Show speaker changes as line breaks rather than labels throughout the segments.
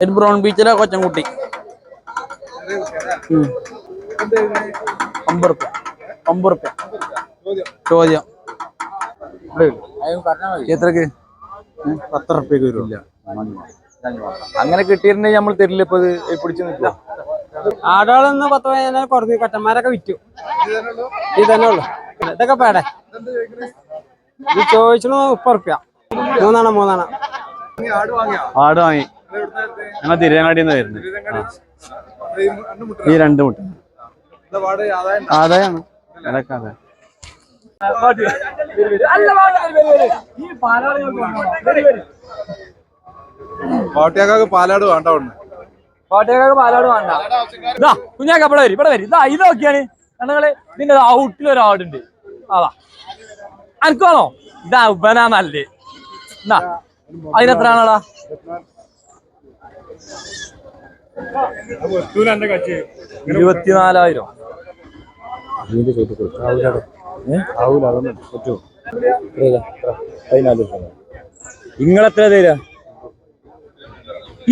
ഒരു ബ്രൗൺ ബീച്ചിലെ കൊച്ചൻകുട്ടി. ഉം. അമ്പത് റുപ്യ. അമ്പത് റുപ്യ. ചോദ്യം.
എത്രക്ക്?
പത്ത് റുപ്യക്ക് വരും
അങ്ങനെ കിട്ടിയിട്ടുണ്ടെങ്കിൽ നമ്മൾ തരില്ല ഇപ്പൊ ഇത് പിടിച്ചു നിൽക്കുക
ആടുകളൊന്ന് പത്ത് പതിനായിരം കുറഞ്ഞു കട്ടന്മാരൊക്കെ വിറ്റു. ഇത് തന്നെ ഉള്ളു. ഇതൊക്കെ പേടെ ഇത് ചോദിച്ചു മുപ്പത് റുപ്യ. മൂന്നെണ്ണം മൂന്നെണ്ണം.
ആട് വാങ്ങി. ഞങ്ങൾ തിരുവങ്ങാടി നിന്ന് വരുന്നത്. ഈ രണ്ട് മുട്ട. ആദായാണ്. അതെ
പാട്ടിയാക്കാക്ക് പാലാട് വേണ്ട ഒന്ന്
പാട്ടിയാക്കാക്ക് പാലാട് വേണ്ട. ഇതാ കുഞ്ഞാക്ക ഇവിടെ വരും ഇവിടെ വരും. ഇതാ ഇത് നോക്കിയാണ് ഞങ്ങൾ ഇതിന്റെ ഔട്ടിൽ ഒരാടുണ്ട് അതാ അനക്കാണോ ഇതാ ഉബനാ നല്ലേ അതിനെത്രാണോടാ ഇരുപത്തിനാലായിരം. നിങ്ങളെത്ര തരാ?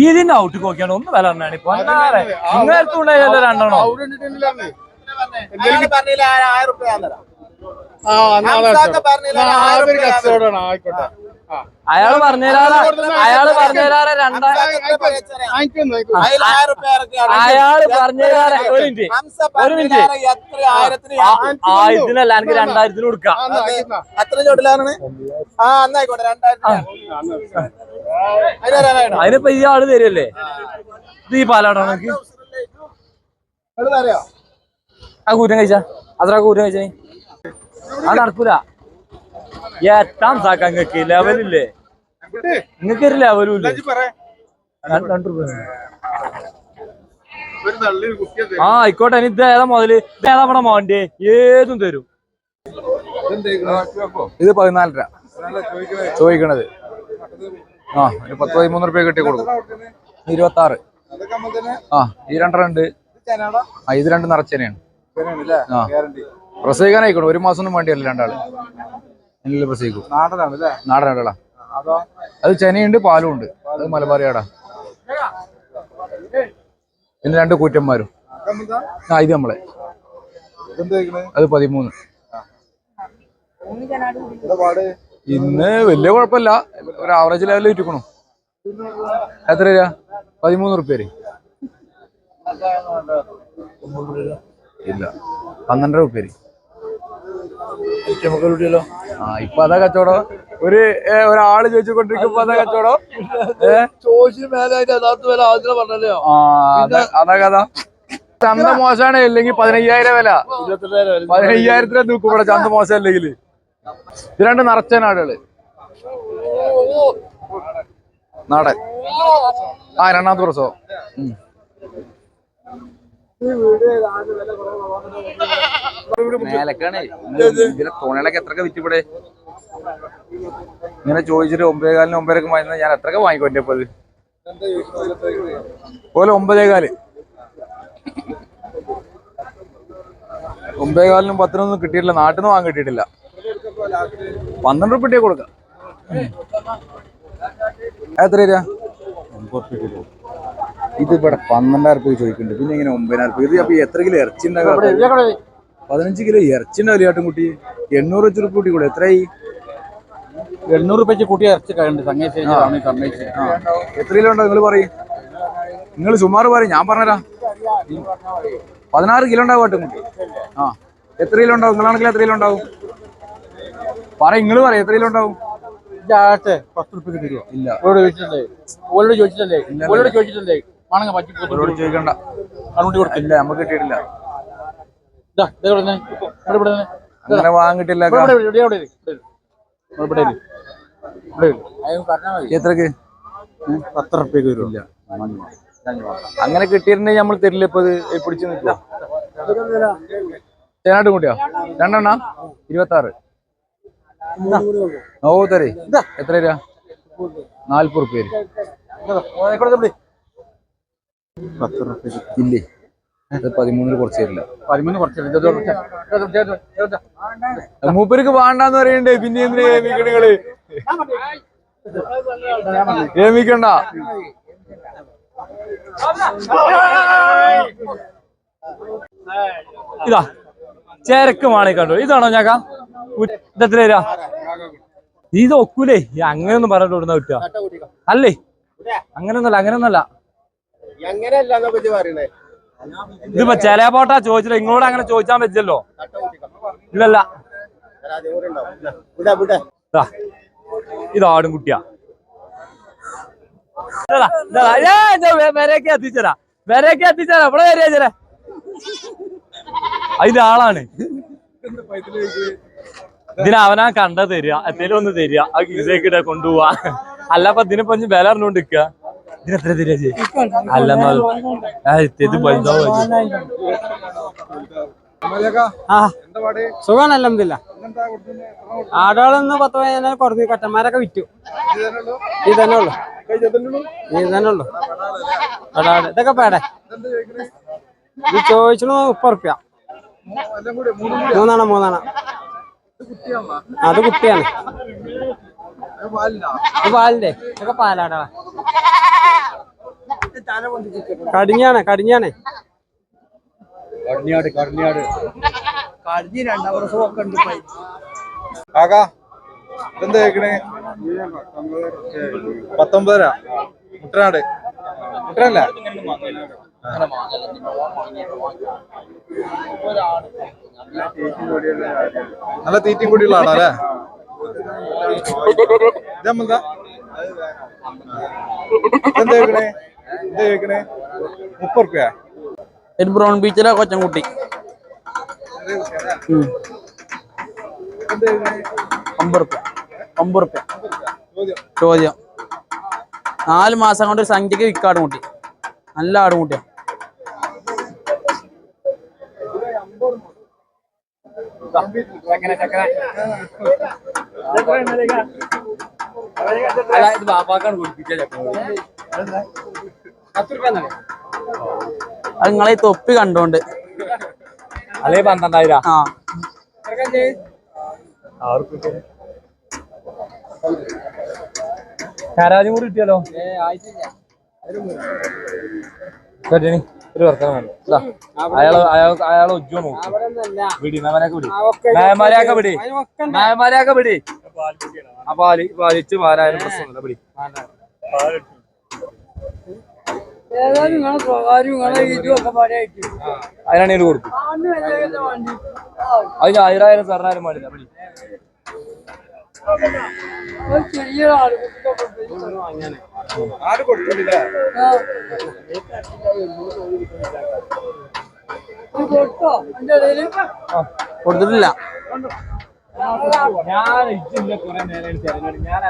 ഇതിന്റെ ഔട്ട് നോക്കിയാണ്. ഒന്ന് വില പറഞ്ഞാണ് ഇപ്പൊ. നിങ്ങളടുത്തുണ്ടായല്ലോ രണ്ടെണ്ണോ?
ആയിക്കോട്ടെ.
അയാൾ പറഞ്ഞുതരാറ അയാൾ പറഞ്ഞുതരാറ രണ്ടായിരം അയാൾ പറഞ്ഞുതരാറ ഒരു മിനിറ്റ്. ഒരു മിനിറ്റ്. ആയിരത്തിനല്ല എനിക്ക് രണ്ടായിരത്തിന് കൊടുക്കാം.
എത്ര ചോട്ടിലാണ് ആ എന്നായിക്കോട്ടെ രണ്ടായിരത്തി
അതിനിപ്പോ ഈ ആൾ തരുമല്ലേ ഇത് ഈ പാലാടാണ് എനിക്ക്
അറിയോ
ആ കൂറ്റം കഴിച്ചാ. അത്ര കൂറ്റം കഴിച്ചേ അത് നടക്കൂല. എട്ടാം സാക്ക നിങ്ങക്ക് ലെവലില്ലേ? നിങ്ങക്ക് ഒരു ലെവലും ഇല്ലേ? രണ്ട് രൂപ ആ ആയിക്കോട്ടെ. ഇനി ഇത് ഏതാ മുതൽ? ഇത് ഏതാ നമ്മുടെ മോന്റെ ഏതും തരും.
ഇത് പതിനാലര. ചോദിക്കണത്. ആ ഒരു പത്ത് പതിമൂന്ന് റുപ്യ കിട്ടി കൊടുക്കും. ഇരുപത്തി ആറ് ആ ഈ ഉണ്ട്.
ചേനാടാ?
ആ ഇത് രണ്ട് നിറച്ചനെയാണ് ആ. പ്രസവിക്കാനായിക്കോട്ടെ ഒരു മാസം ഒന്നും വേണ്ടിയല്ല രണ്ടാൾ.
നാടനാണ്
ആടാ
അത്?
ചെനയുണ്ട് പാലും ഉണ്ട് അത് മലബാറിയാടാ. പിന്നെ രണ്ട് കൂറ്റന്മാരും. ആ ഇത് നമ്മളെ. അത് പതിമൂന്ന്. ഇന്ന് വലിയ കുഴപ്പമില്ല. ഒരു ആവറേജ് ലെവലിൽ വിറ്റിക്കണു എത്ര രൂപ? പതിമൂന്ന് റുപ്യ ഇല്ല. പന്ത്രണ്ടര റുപ്യ ആ ഇപ്പൊ അതാ കച്ചവടം. ഒരു ഒരാൾ ചോദിച്ചുകൊണ്ടിരിക്കുമ്പോ അതാ കച്ചവടം. ഏ? ആ അതാ കഥ. ചന്ത മോശമാണ് ഇല്ലെങ്കിൽ പതിനയ്യായിരം വില. പതിനയ്യായിരത്തിനെ തൂക്കും ഇവിടെ ചന്ത മോശം അല്ലെങ്കിൽ ഇത് രണ്ട് നിറച്ച നാടുകൾ നാടൻ. ആ രണ്ടാമത്തെ പ്രസവം. മേലക്കാണ്. തുണികളൊക്കെ എത്രക്കെ വിറ്റിവിടെ ഇങ്ങനെ ചോദിച്ചിട്ട് ഒമ്പതേകാലിന് ഒമ്പതരക്ക് വാങ്ങുന്നത് ഞാൻ എത്രക്കെ വാങ്ങിക്കോട്ടെ ഇപ്പൊ പോലെ ഒമ്പതേകാൽ ഒമ്പതേകാലിനും പത്തിനൊന്നും കിട്ടിയിട്ടില്ല. നാട്ടിൽ നിന്ന് വാങ്ങാൻ കിട്ടിയിട്ടില്ല. പന്ത്രണ്ട് റുപ്യ കൊടുക്കാം. എത്ര രൂപ ഇത് ഇവിടെ പന്ത്രണ്ടായിരം രൂപ ചോദിക്കുന്നുണ്ട്. പിന്നെ ഇങ്ങനെ ഒമ്പതിനായിരം രൂപ ഇത് അപ്പൊ എത്ര കിലോ ഇറച്ചി ഉണ്ടാകാം പതിനഞ്ച് കിലോ ഇറച്ചി ഉണ്ടാവില്ല ആട്ടുംകുട്ടി എണ്ണൂറ് വെച്ച് കൂട്ടി കൂടെ എത്രയായി?
എണ്ണൂറ് രൂപയ്ക്ക് കൂട്ടി ഇറച്ചി സംഗതി
ആ. എത്ര കിലോ ഉണ്ടോ നിങ്ങൾ പറയും. നിങ്ങൾ സുമാർ പറയും ഞാൻ പറഞ്ഞുതരാം. പതിനാറ് കിലോ ഉണ്ടാവും ആട്ടുംകുട്ടി ആ. എത്ര കിലോ ഉണ്ടാവും? നിങ്ങളാണെങ്കിൽ എത്ര കിലോ ഉണ്ടാവും? പറ നിങ്ങൾ പറയും എത്ര കിലോ ഉണ്ടാവും?
ആട്ടെ പത്ത് തരുമോ
ഇല്ല.
ഓരോട് ചോദിച്ചിട്ടല്ലേ ഓരോട് ചോദിച്ചിട്ടല്ലേ ഓരോട് ചോദിച്ചിട്ടല്ലേ ആണെങ്കിൽ പറ്റി
അവരോട് ചോദിക്കണ്ട.
അതുകൊണ്ട് കൊടുക്കില്ല
നമുക്ക് കിട്ടിയിട്ടില്ല
ഇതാ, ദേ ഇവിടെ നിന്ന്. ഇവിടെ ഇവിടെ നിന്ന്.
അങ്ങനെ വാങ്ങിട്ടില്ല. എത്രക്ക്?
പത്ത് റുപ്യക്ക്
അങ്ങനെ കിട്ടിയിട്ടുണ്ടെങ്കിൽ നമ്മൾ തരില്ല ഇപ്പൊ ഇത് പിടിച്ചു നിൽക്കുക കൂട്ടിയോ കുട്ടിയോ? രണ്ടെണ്ണ? ഇരുപത്തി ആറ് ഓ തരേ. എത്ര രൂപ നാല്പത് റുപ്യ ഇല്ലേ പതിമൂന്നിന് കുറച്ച് തരില്ല
പതിമൂന്ന് കുറച്ച്.
മൂപ്പർക്ക് വേണ്ടെന്ന് പറയണ്ടേ? പിന്നെ എന്തിനാ ഏമിക്കണങ്ങൾ ഏമിക്കണ്ട
ഇതാ ചേരക്ക് മാണി കണ്ടു? ഇതാണോ ഞാക്ക ഇതെത്ര തരാ ഇത് ഒക്കൂലേ? അങ്ങനെയൊന്നും പറഞ്ഞിട്ട് ഇവിടുന്ന് കിട്ടുക അല്ലേ? അങ്ങനെയൊന്നല്ല അങ്ങനെയൊന്നല്ല ഇതിപ്പോ ചില പോട്ടാ ചോദിച്ചില്ല. ഇങ്ങോട്ട് അങ്ങനെ ചോദിച്ചാൻ പറ്റില്ലല്ലോ. ഇല്ലല്ല. ഇതാടും ആടും കുട്ടിയാ. വരേക്ക് എത്തിച്ചരാ. വരേക്ക് എത്തിച്ചരാ. ഇവിടെ വരിക ചേരാ അതിന്റെ ആളാണ്. ഇതിന് അവനാ കണ്ട തരിക. എന്തേലും ഒന്ന് തരിക. ആ കീസേക്ക് ഇട കൊണ്ടുപോവാ. അല്ലപ്പൊ ഇതിനിപ്പൊ വില അറിഞ്ഞോണ്ട് നിക്കുക ഇതിന് എത്ര തരിക ചെയ്യ അല്ല ഇത്
സുഖമാണ് അലഹമില്ല ആടുകളൊന്ന് പത്ത് പതിനാല് കുറഞ്ഞു കട്ടന്മാരൊക്കെ വിറ്റു. ഇത് തന്നെ ഉള്ളു? ഇത് തന്നെ ഉള്ളു. അടാട് ഇതൊക്കെ പേടെ. ഇത് ചോദിച്ചു മുപ്പത് റുപ്യ. മൂന്നെണ്ണം മൂന്നെണ്ണം. അത് കുട്ടിയാണ്. പാലിന്റെ. ഇതൊക്കെ പാലാടാ. കടിഞ്ഞാണ് കടിഞ്ഞാണ്.
കടിഞ്ഞാട് കടിഞ്ഞാട്.
കഴിഞ്ഞ രണ്ടാം വർഷം ഒക്കെ ഉണ്ട്
കാക്കാ ഇതെന്താ കേക്കണേ? പത്തൊമ്പതര. മുട്ടനാട്. മുട്ടനല്ല? നല്ല തീറ്റയും കൂടിയുള്ള ആണോ അല്ലേ? ഇതെന്താ? എന്താ കേക്കണേ? എന്താ കേക്കണേ? മുപ്പത് റുപ്യ?
ഒരു ബ്രൗൺ ബീച്ചിലെ കൊച്ചൻകുട്ടി. അമ്പത് റുപ്യ. ചോദ്യം. നാല് മാസം കൊണ്ട് ഒരു സംഖ്യക്ക് വിൽക്കാടും കുട്ടി നല്ല ആടും കുട്ടിയാ
അല്ല ഇത് ബാപ്പാക്കാണ് കുടിപ്പിച്ചത്.
അത് നിങ്ങളെ തൊപ്പി കണ്ടോണ്ട്.
അല്ലേ പന്ത്രണ്ടായിരം?
ആ.
കരാജും കൂടി കിട്ടിയാലോ? കേട്ടിനി ഒരു വർത്തനം വേണ്ട അയാൾ അയാൾ അയാളെ ഉജ്ജോ നോക്കും വിടി നവനൊക്കെ വിടി. ആ പാൽ പാലിച്ച് പാലായാലും പ്രശ്നമില്ല വിടി. അതിനാണ് ഇത് കൊടുക്കും അതിന് ആയിരായിരം സാറിനായിരം പാടില്ല വിടി
ആര് കൊടുത്തിട്ടില്ല?
കൊടുത്തിട്ടില്ല.
ഞാൻ ഇച്ചില്ല കുറെ നേരം ഞാൻ